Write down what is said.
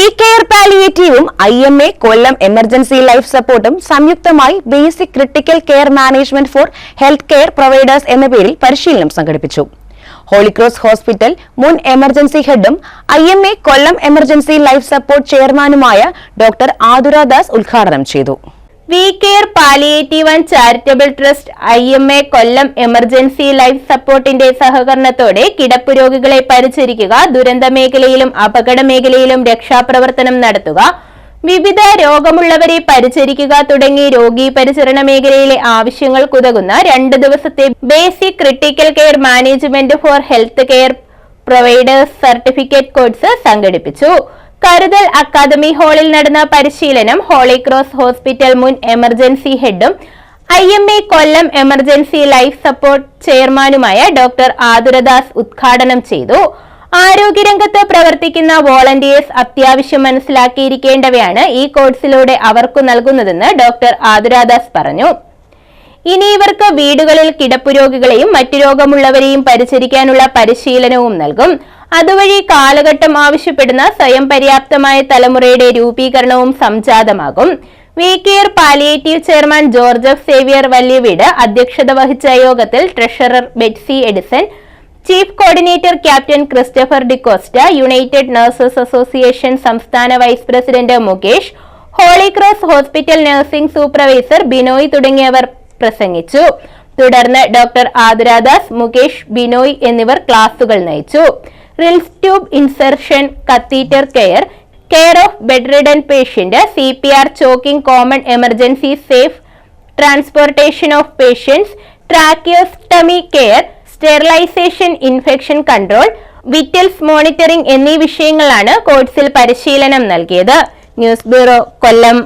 V care പാലിയേറ്റീവും I M A Kollam emergency life സപ്പോർട്ടും സംയുക്തമായി basic critical care management for health care providers എന്ന പേരിൽ പരിശീലനം സംഘടിപ്പിച്ചു. ഹോളിക്രോസ് ഹോസ്പിറ്റൽ മുൻ emergency ഹെഡും I M A Kollam emergency life support ചെയർമാനുമായ doctor Athuradas ഉദ്ഘാടനം ചെയ്തു. V care palliative and charitable trust I M A Kollam emergency life സപ്പോർട്ടിന്റെ സഹകരണത്തോടെ കിടപ്പ് രോഗികളെ പരിചരിക്കുക ദുരന്ത മേഖലയിലും അപകട മേഖലയിലും രക്ഷാപ്രവർത്തനം നടത്തുക വിവിധ രോഗമുള്ളവരെ പരിചരിക്കുക തുടങ്ങി രോഗി പരിചരണ മേഖലയിലെ ആവശ്യങ്ങൾക്കുതകുന്ന രണ്ട് ദിവസത്തെ basic critical care management for health care providers certificate course സംഘടിപ്പിച്ചു. കരുതൽ അക്കാദമി ഹാളിൽ നടന്ന പരിശീലനം ഹോളി ക്രോസ് ഹോസ്പിറ്റൽ മുൻ emergency ഹെഡും I M A Kollam emergency life support ചെയർമാനുമായ ഡോക്ടർ ആതുരദാസ് ഉദ്ഘാടനം ചെയ്തു. ആരോഗ്യരംഗത്ത് പ്രവർത്തിക്കുന്ന വോളണ്ടിയേഴ്സ് അത്യാവശ്യം മനസ്സിലാക്കിയിരിക്കേണ്ടവയാണ് ഈ കോഴ്സിലൂടെ അവർക്ക് നൽകുന്നതെന്ന് ഡോക്ടർ ആതുരാദാസ് പറഞ്ഞു. ഇനി ഇവർക്ക് വീടുകളിൽ കിടപ്പുരോഗികളെയും മറ്റു രോഗമുള്ളവരെയും പരിചരിക്കാനുള്ള പരിശീലനവും നൽകും. അതുവഴി കാലഘട്ടം ആവശ്യപ്പെടുന്ന സ്വയം പര്യാപ്തമായ തലമുറയുടെ രൂപീകരണവും സംജാതമാകും. വി കെയർ പാലിയേറ്റീവ് ചെയർമാൻ ജോർജഫ് സേവിയർ വല്യവീട് അധ്യക്ഷത വഹിച്ച യോഗത്തിൽ treasurer Betsy Edison chief coordinator captain Christopher D'Costa United Nurses Association സംസ്ഥാന vice president Mukesh holy cross hospital nursing supervisor Binoy തുടങ്ങിയവർ പ്രസംഗിച്ചു. തുടർന്ന് ഡോക്ടർ ആതുരാദാസ് മുകേഷ് ബിനോയ് എന്നിവർ ക്ലാസുകൾ നയിച്ചു. Ryle's tube insertion catheter care care of bed ridden patient C P R choking common emergency safe transportation of patients tracheostomy care sterilisation infection control vitals monitoring എന്നീ വിഷയങ്ങളാണ് കോഴ്സിൽ പരിശീലനം നൽകിയത്. News bureau Kollam.